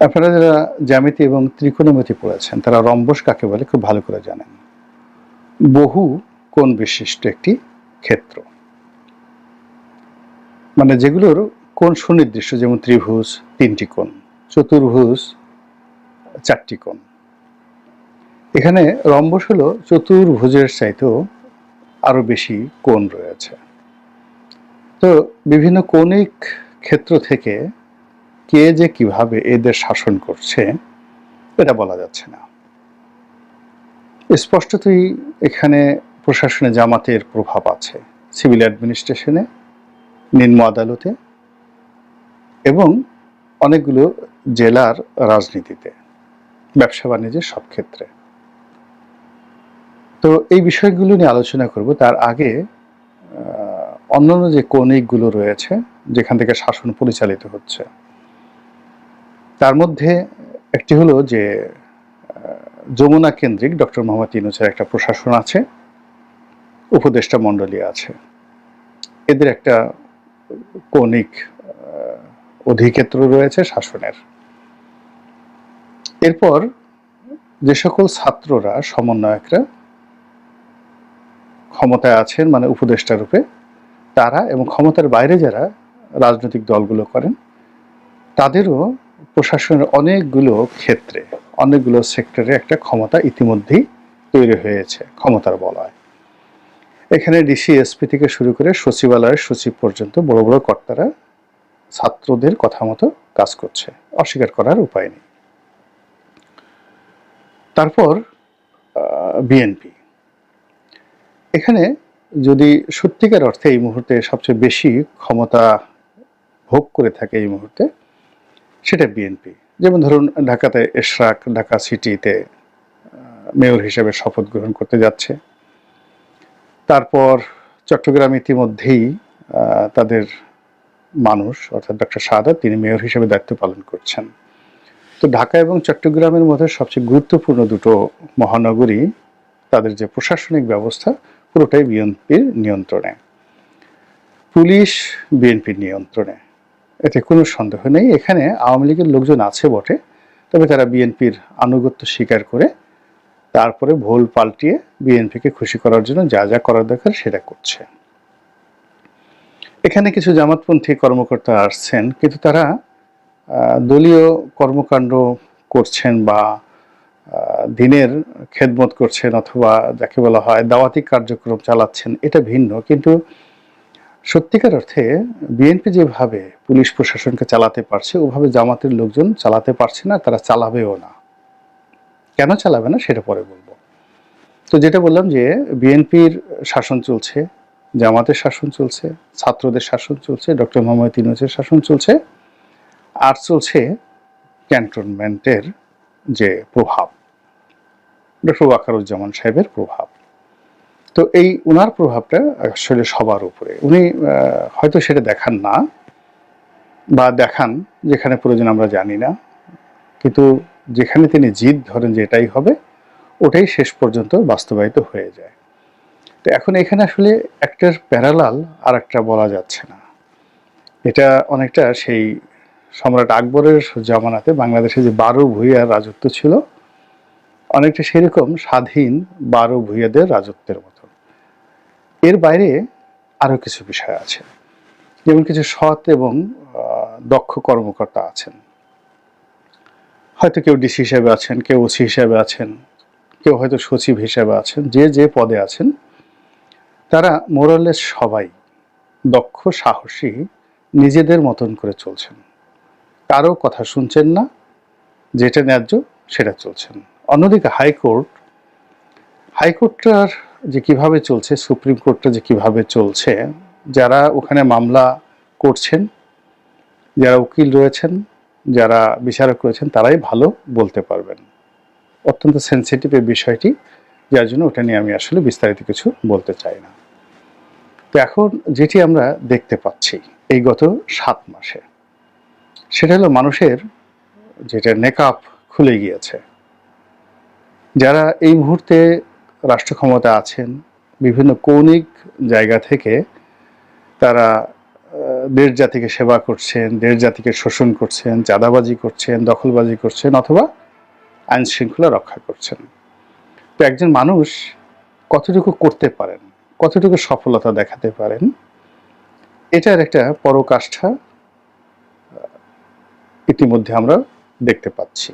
আপনারা যারা জ্যামিতি এবং ত্রিকোণমিতি পড়েছেন, তারা রম্বস কাকে বলে খুব ভালো করে জানেন। বহু কোণ বিশিষ্ট একটি ক্ষেত্র। মানে যেগুলোর কোণ সুনির্দিষ্ট, যেমন ত্রিভুজ তিনটি কোণ, চতুর্ভুজ চারটি কোণ। এখানে রম্বস হলো চতুর্ভুজের চাইতেও আরও বেশি কোণ রয়েছে। তো বিভিন্ন কৌণিক ক্ষেত্র থেকে কে যে কীভাবে এদের শাসন করছে, এটা বলা যাচ্ছে না। স্পষ্টতই এখানে প্রশাসনে জামাতের প্রভাব আছে, সিভিল অ্যাডমিনিস্ট্রেশনে, নিম্ন আদালতে এবং অনেকগুলো জেলার রাজনীতিতে, ব্যবসা বাণিজ্যের সব ক্ষেত্রে। তো এই বিষয়গুলো নিয়ে আলোচনা করব। তার আগে অন্যান্য যে কৌণিকগুলো রয়েছে, যেখান থেকে শাসন পরিচালিত হচ্ছে তার মধ্যে একটি হলো যে যমুনা কেন্দ্রিক ডক্টর মোহাম্মদ ইউনুসের একটা প্রশাসন আছে, উপদেষ্টা মণ্ডলী আছে। এদের একটা কৌণিক অধিক্ষেত্র রয়েছে শাসনের। এরপর যে সকল ছাত্ররা, সমন্বয়করা ক্ষমতায় আছেন মানে উপদেষ্টা রূপে, তারা এবং ক্ষমতার বাইরে যারা রাজনৈতিক দলগুলো করেন, তাদেরও প্রশাসনের অনেকগুলো ক্ষেত্রে, অনেকগুলো সেক্টরে একটা ক্ষমতা ইতিমধ্যেই তৈরি হয়েছে, ক্ষমতার বলয়। এখানে ডিসি এসপি থেকে শুরু করে সচিবালয়ের সচিব পর্যন্ত বড় বড় কর্তারা ছাত্রদের কথা মতো কাজ করছে, অস্বীকার করার উপায় নেই। তারপর বিএনপি এখানে যদি সত্যিকার অর্থে এই মুহূর্তে সবচেয়ে বেশি ক্ষমতা ভোগ করে থাকে এই মুহূর্তে সেটা বিএনপি যেমন ধরুন, ঢাকাতে এশরাক, ঢাকা সিটিতে মেয়র হিসেবে শপথ গ্রহণ করতে যাচ্ছে। তারপর চট্টগ্রাম ইতিমধ্যেই তাদের মানুষ, অর্থাৎ ডক্টর সাদা, তিনি মেয়র হিসেবে দায়িত্ব পালন করছেন। তো ঢাকা এবং চট্টগ্রামের মধ্যে সবচেয়ে গুরুত্বপূর্ণ দুটো মহানগরী, তাদের যে প্রশাসনিক ব্যবস্থা, পুরোটাই বিএনপির নিয়ন্ত্রণে। পুলিশ বিএনপির নিয়ন্ত্রণে। এতে কোনো সন্দেহ নেই। এখানে আওয়ামী লীগের লোকজন আছে বটে, তবে তারা বিএনপির আনুগত্য স্বীকার করে তারপরে ভুল পাল্টিয়ে বিএনপিকে খুশি করার জন্য যা যা করার দরকার সেটা করছে। এখানে কিছু জামাতপন্থী কর্মকর্তা আসছেন, কিন্তু তারা দলীয় কর্মকাণ্ড করছেন বা দিনের খেদমত করছেন অথবা যাকে বলা হয় দাওয়াতি কার্যক্রম চালাচ্ছেন, এটা ভিন্ন। কিন্তু সত্যিকার অর্থে বিএনপি যেভাবে পুলিশ প্রশাসনকে চালাতে পারছে, ওভাবে জামাতের লোকজন চালাতে পারছে না, তারা চালাবেও না। কেন চালাবে না সেটা পরে বলব। তো যেটা বললাম যে বিএনপির শাসন চলছে, জামাতের শাসন চলছে, ছাত্রদের শাসন চলছে, ডক্টর মোহাম্মদ ইউনূসের শাসন চলছে, আর চলছে ক্যান্টনমেন্টের যে প্রভাব, ডক্টর ওয়াকারুজ্জামান সাহেবের প্রভাব। তো এই উনার প্রভাবটা আসলে সবার উপরে। উনি হয়তো সেটা দেখান না বা দেখান, যেখানে প্রয়োজন আমরা জানি না। কিন্তু যেখানে তিনি জিদ ধরেন যে এটাই হবে, ওটাই শেষ পর্যন্ত বাস্তবায়িত হয়ে যায়। তো এখন এখানে আসলে একটার প্যারালাল আর একটা বলা যাচ্ছে না। এটা অনেকটা সেই সম্রাট আকবরের জামানাতে বাংলাদেশে যে বারো ভূঁইয়ার রাজত্ব ছিল, অনেকটা সেরকম স্বাধীন বারো ভূঁইয়াদের রাজত্বের মতো। এর বাইরে আরও কিছু বিষয় আছে। যেমন কিছু সৎ এবং দক্ষ কর্মকর্তা আছেন। হয়তো কেউ ডিসি হিসেবে আছেন, কেউ ওসি হিসেবে আছেন, কেউ হয়তো সচিব হিসেবে আছেন, যে যে পদে আছেন, তারা মোরালেস সবাই দক্ষ, সাহসী, নিজেদের মতন করে চলছেন। কারও কথা শুনছেন না, যেটা ন্যায্য সেটা চলছেন। অন্যদিকে হাইকোর্ট, হাইকোর্টটার যে কীভাবে চলছে, সুপ্রিম কোর্টটা যে কীভাবে চলছে, যারা ওখানে মামলা করছেন, যারা উকিল রয়েছেন, যারা বিচারক রয়েছেন, তারাই ভালো বলতে পারবেন। অত্যন্ত সেন্সিটিভ এই বিষয়টি, যার জন্য ওটা নিয়ে আমি আসলে বিস্তারিত কিছু বলতে চাই না। তো এখন যেটি আমরা দেখতে পাচ্ছি, এই গত সাত মাসে, সেটা হলো মানুষের যেটা নেকাপ খুলে গিয়েছে। যারা এই মুহূর্তে রাষ্ট্র ক্ষমতা আছেন, বিভিন্ন কৌণিক জায়গা থেকে তারা দেশ জাতিকে সেবা করছেন, দেশ জাতিকে শোষণ করছেন, চাঁদাবাজি করছেন, দখলবাজি করছেন অথবা আইন শৃঙ্খলা রক্ষা করছেন। তো একজন মানুষ কতটুকু করতে পারেন, কতটুকু সফলতা দেখাতে পারেন, এটার একটা পরকাষ্ঠা ইতিমধ্যে আমরা দেখতে পাচ্ছি।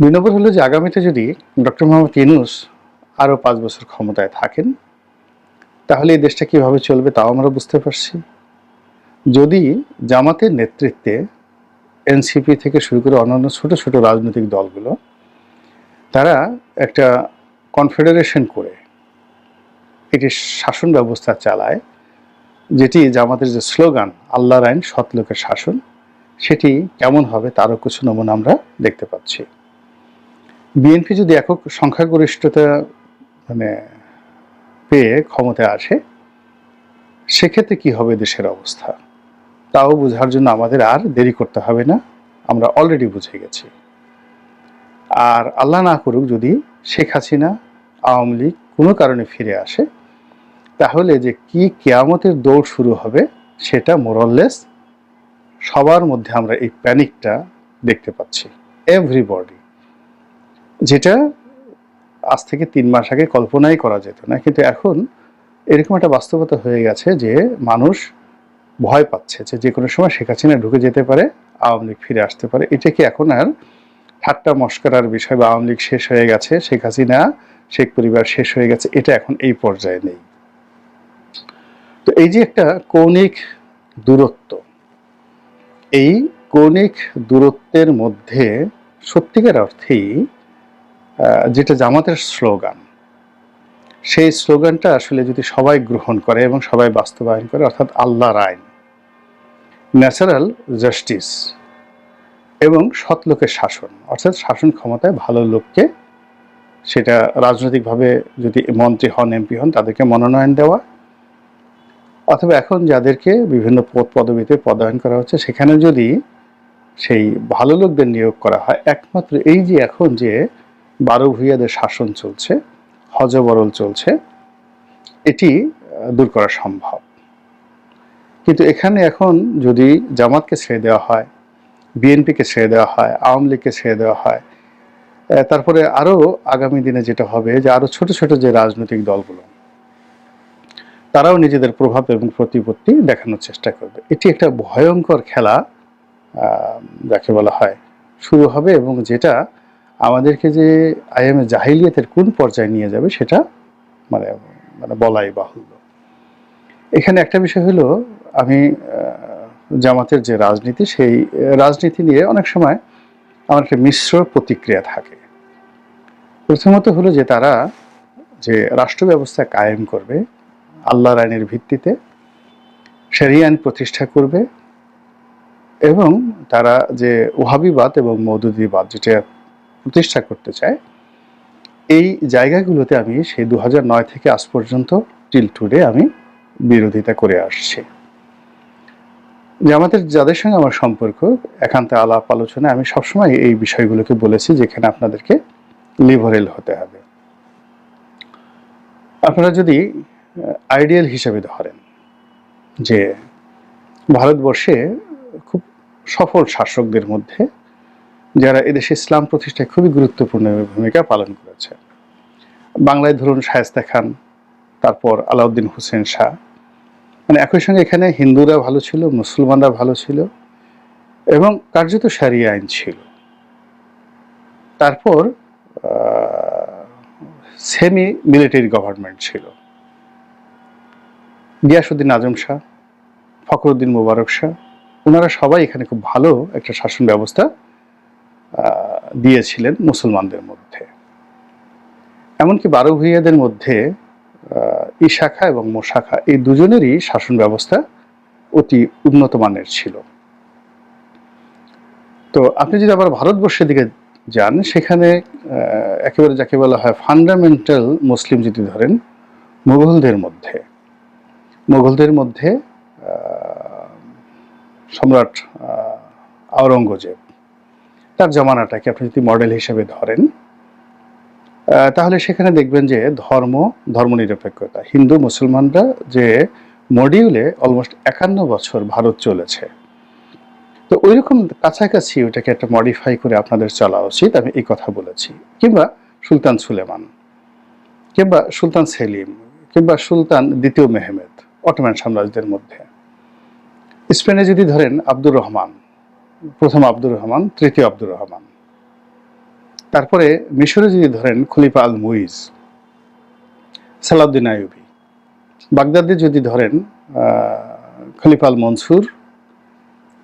দুই নম্বর হলো যে আগামীতে যদি ডক্টর মোহাম্মদ ইউনুস আরও পাঁচ বছর ক্ষমতায় থাকেন, তাহলে এই দেশটা কীভাবে চলবে তাও আমরা বুঝতে পারছি। যদি জামাতের নেতৃত্বে এনসিপি থেকে শুরু করে অন্যান্য ছোট ছোট রাজনৈতিক দলগুলো, তারা একটা কনফেডারেশন করে এটি শাসন ব্যবস্থা চালায়, যেটি জামাতের যে স্লোগান, আল্লাহর আইন সৎ লোকের শাসন, সেটি কেমন হবে তারও কিছু নমুনা আমরা দেখতে পাচ্ছি। বিএনপি যদি একক সংখ্যাগরিষ্ঠতা মানে পেয়ে ক্ষমতায় আসে, সেক্ষেত্রে কি হবে দেশের অবস্থা? তাও বোঝার জন্য আমাদের আর দেরি করতে হবে না, আমরা অলরেডি বুঝে গেছি। আর আল্লাহ না করুক যদি শেখ হাসিনা, আওয়ামী লীগ কোনো কারণে ফিরে আসে, তাহলে যে কি কেয়ামতের দৌড় শুরু হবে, সেটা মোরললেস সবার মধ্যে আমরা এই প্যানিকটা দেখতে পাচ্ছি। এভরিবডি যেটা আজ থেকে তিন মাস আগে কল্পনাই করা যেত না। কিন্তু এখন এরকম একটা বাস্তবতা হয়ে গেছে যে মানুষ ভয় পাচ্ছে যে যে কোনো সময় শেখ হাসিনা ঢুকে যেতে পারে, আওয়ামী লীগ ফিরে আসতে পারে। এটা কি এখন আর ঠাট্টা মস্করার বিষয় বা আওয়ামী লীগ শেষ হয়ে গেছে, শেখ হাসিনা, শেখ পরিবার শেষ হয়ে গেছে, এটা এখন এই পর্যায়ে নেই। তো এই যে একটা কৌণিক দূরত্ব, এই কৌণিক দূরত্বের মধ্যে সত্যিকার অর্থেই যেটা জামাতের স্লোগান, সেই স্লোগানটা আসলে যদি সবাই গ্রহণ করে এবং সবাই বাস্তবায়ন করে, অর্থাৎ আল্লাহর আইন, ন্যাচারাল জাস্টিস এবং সৎ লোকের শাসন, অর্থাৎ শাসন ক্ষমতায় ভালো লোককে সেটা রাজনৈতিকভাবে যদি মন্ত্রী হন, এমপি হন, তাদেরকে মনোনয়ন দেওয়া, অথবা এখন যাদেরকে বিভিন্ন পদ পদবিতে পদায়ন করা হচ্ছে, সেখানে যদি সেই ভালো লোকদের নিয়োগ করা হয়, একমাত্র এই যে এখন যে বারো ভূঁইয়াদের শাসন চলছে হজবরল চলছে, এটি দূর করা সম্ভব। কিন্তু এখানে এখন যদি জামাতকে ছেড়ে দেওয়া হয়, বিএনপিকে ছেড়ে দেওয়া হয়, আওয়ামী লীগকে ছেড়ে দেওয়া হয় তারপরে আরও আগামী দিনে যেটা হবে যে আরও ছোট ছোট যে রাজনৈতিক দলগুলো, তারাও নিজেদের প্রভাব এবং প্রতিপত্তি দেখানোর চেষ্টা করবে। এটি একটা ভয়ঙ্কর খেলা যাকে বলা হয়, শুরু হবে এবং যেটা আমাদেরকে যে আইএম জাহিলিয়াতের কোন পর্যায়ে নিয়ে যাবে সেটা মানে মানে বলাই বাহুল্য। এখানে একটা বিষয় হলো, আমি জামাতের যে রাজনীতি, সেই রাজনীতি নিয়ে অনেক সময় আমার একটা মিশ্র প্রতিক্রিয়া থাকে। প্রথমত হলো যে তারা যে রাষ্ট্র ব্যবস্থা কায়েম করবে, আল্লাহর আইনের ভিত্তিতে সেরি আইন প্রতিষ্ঠা করবে এবং তারা যে ওহাবিবাদ এবং মৌদুদিবাদ যেটা প্রতিষ্ঠা করতে চায়, এই জায়গাগুলোতে আমি সেই দু নয় থেকে আজ পর্যন্ত টিল টুডে আমি বিরোধিতা করে আসছি। জামাতের যাদের সঙ্গে আমার সম্পর্ক, একান্ত আলাপ আলোচনায় আমি সবসময় এই বিষয়গুলোকে বলেছি যেখানে আপনাদেরকে লিভারেল হতে হবে। আপনারা যদি আইডিয়াল হিসেবে ধরেন যে ভারতবর্ষে খুব সফল শাসকদের মধ্যে যারা এদেশে ইসলাম প্রতিষ্ঠায় খুবই গুরুত্বপূর্ণ ভূমিকা পালন করেছে। বাংলায় ধরুন শায়েস্তা খান, তারপর আলাউদ্দিন হোসেন শাহ। মানে একই সঙ্গে এখানে হিন্দুরা ভালো ছিল, মুসলমানরা ভালো ছিল এবং কার্যত সারিয়া আইন ছিল। তারপর সেমি মিলিটারি গভর্নমেন্ট ছিল। গিয়াসুদ্দিন আজম শাহ, ফখরুদ্দিন মুবারক শাহ ওনারা সবাই এখানে খুব ভালো একটা শাসন ব্যবস্থা দিয়েছিলেন মুসলমানদের মধ্যে। এমনকি বারো ভূঁইয়াদের মধ্যে আহ, ই শাখা এবং মোশাখা এই দুজনেরই শাসন ব্যবস্থা অতি উন্নত মানের ছিল। তো আপনি যদি আবার ভারতবর্ষের দিকে যান সেখানে একেবারে যাকে বলা হয় ফান্ডামেন্টাল মুসলিম যদি ধরেন মুঘলদের মধ্যে মুঘলদের মধ্যে সম্রাট আওরঙ্গজেব তার জমানাটাকে আপনি যদি মডেল হিসেবে ধরেন তাহলে সেখানে দেখবেন যে ধর্ম, ধর্মনিরপেক্ষতা। হিন্দু, মুসলমানরা যে মডিউলে অলমোস্ট একান্ন বছর ভারত চলেছে। তো ওই রকম কাছাকাছি ওটাকে একটা মডিফাই করে আপনাদের চলা উচিত, আমি এই কথা বলেছি। কিংবা সুলতান সুলেমান, কিংবা সুলতান সেলিম, কিংবা সুলতান দ্বিতীয় মেহমেদ অটোম্যান সাম্রাজ্যের মধ্যে। স্পেনে যদি ধরেন আব্দুর রহমান প্রথম আব্দুর রহমান, তৃতীয় আব্দুর রহমান। তারপরে মিশরে যদি ধরেন খলিফা আল মুইজ, সালাউদ্দিন আইয়ুবি। বাগদাদে যদি ধরেন খলিফা আল মনসুর,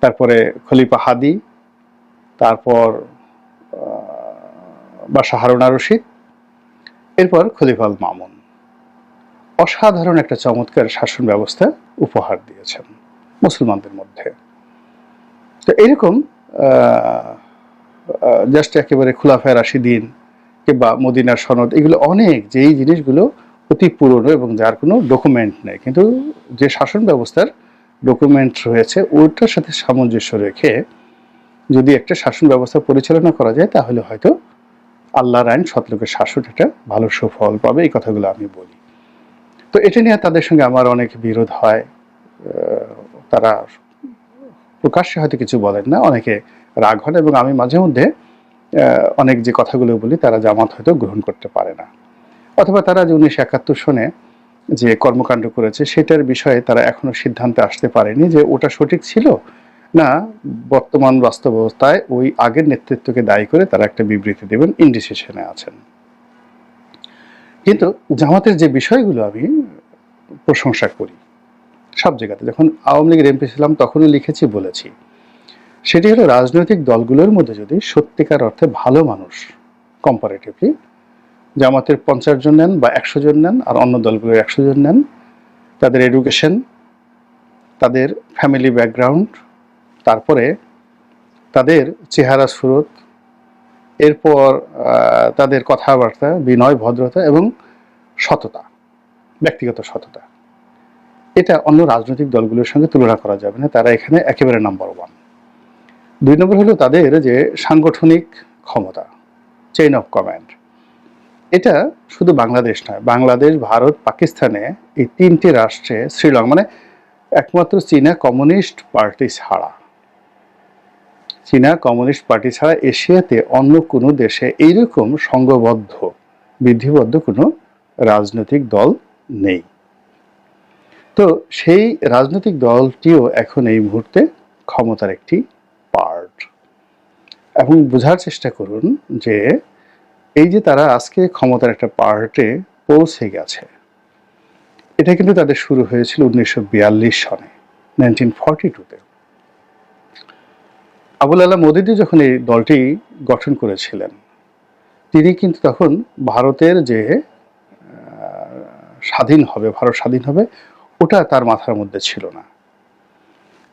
তারপরে খলিফা হাদি, তারপর বাসা হারুনা রশিদ, এরপর খলিফা আল মামুন। অসাধারণ একটা চমৎকার শাসন ব্যবস্থা উপহার দিয়েছেন মুসলমানদের মধ্যে। তো এরকম জাস্ট একেবারে খুলাফায় রাশিদিন কিংবা মদিনার সনদ, এগুলো অনেক, যেই জিনিসগুলো অতি পুরনো এবং যার কোনো ডকুমেন্ট নেই। কিন্তু যে শাসন ব্যবস্থার ডকুমেন্ট রয়েছে, ওটার সাথে সামঞ্জস্য রেখে যদি একটা শাসন ব্যবস্থা পরিচালনা করা যায়, তাহলে হয়তো আল্লাহর আইন সতলোকের শাসন একটা ভালো সুফল পাবে, এই কথাগুলো আমি বলি। তো এটা নিয়ে তাদের সঙ্গে আমার অনেক বিরোধ হয় তারা প্রকাশ্যে হয়তো কিছু বলেন না, অনেকে রাগ হন এবং আমি মাঝে মধ্যে অনেক যে কথাগুলো বলি তারা জামাত হয়তো গ্রহণ করতে পারে না। অথবা তারা যে উনিশশো একাত্তর সনে যে কর্মকাণ্ড করেছে সেটার বিষয়ে তারা এখনও সিদ্ধান্তে আসতে পারেনি যে ওটা সঠিক ছিল না, বর্তমান বাস্তব অবস্থায় ওই আগের নেতৃত্বকে দায়ী করে তারা একটা বিবৃতি দেবেন ইনডিসিশনে আছেন। কিন্তু জামাতের যে বিষয়গুলো আমি প্রশংসা করি সব জায়গাতে। যখন আওয়ামী লীগের এমপি ছিলাম, তখনই লিখেছি, বলেছি, সেটি হলো রাজনৈতিক দলগুলোর মধ্যে যদি সত্যিকার অর্থে ভালো মানুষ কম্পারেটিভলি জামাতের পঞ্চাশ জন নেন বা একশো জন নেন আর অন্য দলগুলোর একশো জন নেন, তাদের এডুকেশন তাদের ফ্যামিলি ব্যাকগ্রাউন্ড তারপরে তাদের চেহারা সুরত, এরপর তাদের কথাবার্তা, বিনয়, ভদ্রতা এবং সততা, ব্যক্তিগত সততা। এটা অন্য রাজনৈতিক দলগুলোর সঙ্গে তুলনা করা যাবে না, তারা এখানে একেবারে নাম্বার ওয়ান দুই নম্বর হলো তাদের যে সাংগঠনিক ক্ষমতা চেইন অফ কমান্ড এটা শুধু বাংলাদেশ নয়, বাংলাদেশ, ভারত, পাকিস্তানে এই তিনটি রাষ্ট্রে, শ্রীলঙ্কা মানে একমাত্র চীনা কমিউনিস্ট পার্টি ছাড়া। চীনা কমিউনিস্ট পার্টি ছাড়া এশিয়াতে অন্য কোনো দেশে এইরকম সংঘবদ্ধ, বিধিবদ্ধ কোনো রাজনৈতিক দল নেই। তো সেই রাজনৈতিক দলটিও এখন এই মুহূর্তে ক্ষমতার একটি পার্ট। এবং বোঝার চেষ্টা করুন যে এই যে তারা আজকে ক্ষমতার একটা পার্টে পৌঁছে গেছে, এটা কিন্তু তাদের শুরু হয়েছিল উনিশশো বিয়াল্লিশ সনে, নাইনটিন ফর্টি টুতে। আবুল আলাহ মোদিদি যখন এই দলটি গঠন করেছিলেন, তিনি কিন্তু তখন ভারতের যে স্বাধীন হবে, ভারত স্বাধীন হবে ওটা তার মাথার মধ্যে ছিল না।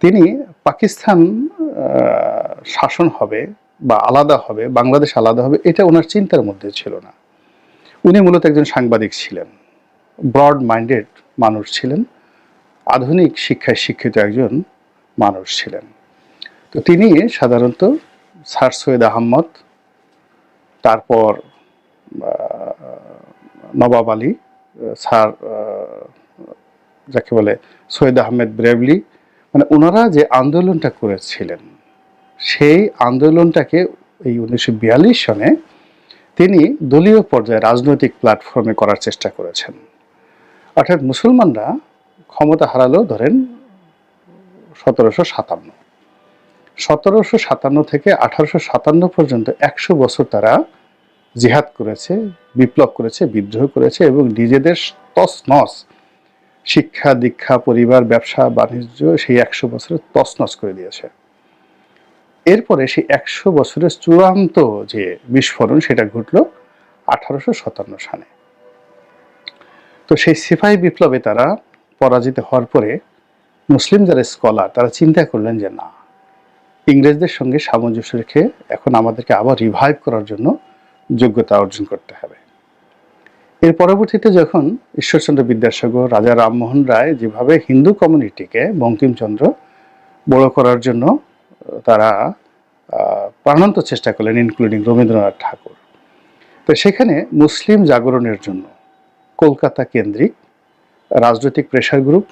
তিনি পাকিস্তান শাসন হবে বা আলাদা হবে, বাংলাদেশ আলাদা হবে, এটা ওনার চিন্তার মধ্যে ছিল না। উনি মূলত একজন সাংবাদিক ছিলেন ব্রড মাইন্ডেড মানুষ ছিলেন, আধুনিক শিক্ষায় শিক্ষিত একজন মানুষ ছিলেন। তো তিনি সাধারণত স্যার সৈয়দ আহমদ, তারপর নবাব আলী, স্যার যাকে বলে সৈয়দ আহমেদ ব্রেভলি মানে ওনারা যে আন্দোলনটা করেছিলেন, সেই আন্দোলনটাকে এই উনিশশো বিয়াল্লিশ সনে তিনি দলীয় পর্যায়ে রাজনৈতিক প্ল্যাটফর্মে করার চেষ্টা করেছেন। অর্থাৎ মুসলমানরা ক্ষমতা হারালো ধরেন সতেরোশো সাতান্ন। সতেরোশো সাতান্ন থেকে আঠারোশো সাতান্ন পর্যন্ত একশো বছর তারা জিহাদ করেছে, বিপ্লব করেছে, বিদ্রোহ করেছে এবং নিজেদের তসনস শিক্ষা, দীক্ষা, পরিবার, ব্যবসা, বাণিজ্য সেই একশো বছরে তসনস করে দিয়েছে। এরপরে সেই একশো বছরের চূড়ান্ত যে বিস্ফোরণ সেটা ঘটলো আঠারোশো সাতান্ন সালে। তো সেই সিপাহী বিপ্লবে তারা পরাজিত হওয়ার পরে মুসলিম যারা স্কলার, তারা চিন্তা করলেন যে না, ইংরেজদের সঙ্গে সামঞ্জস্য রেখে এখন আমাদেরকে আবার রিভাইভ করার জন্য যোগ্যতা অর্জন করতে হবে। এর পরবর্তীতে যখন ঈশ্বরচন্দ্র বিদ্যাসাগর, রাজা রামমোহন রায় যেভাবে হিন্দু কমিউনিটিকে বঙ্কিমচন্দ্র বড় করার জন্য তারা প্রাণান্ত চেষ্টা করলেন ইনক্লুডিং রবীন্দ্রনাথ ঠাকুর। তো সেখানে মুসলিম জাগরণের জন্য কলকাতা কেন্দ্রিক রাজনৈতিক প্রেশার গ্রুপ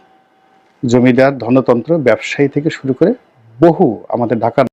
জমিদার, ধনতন্ত্র, ব্যবসায়ী থেকে শুরু করে বহু আমাদের ঢাকার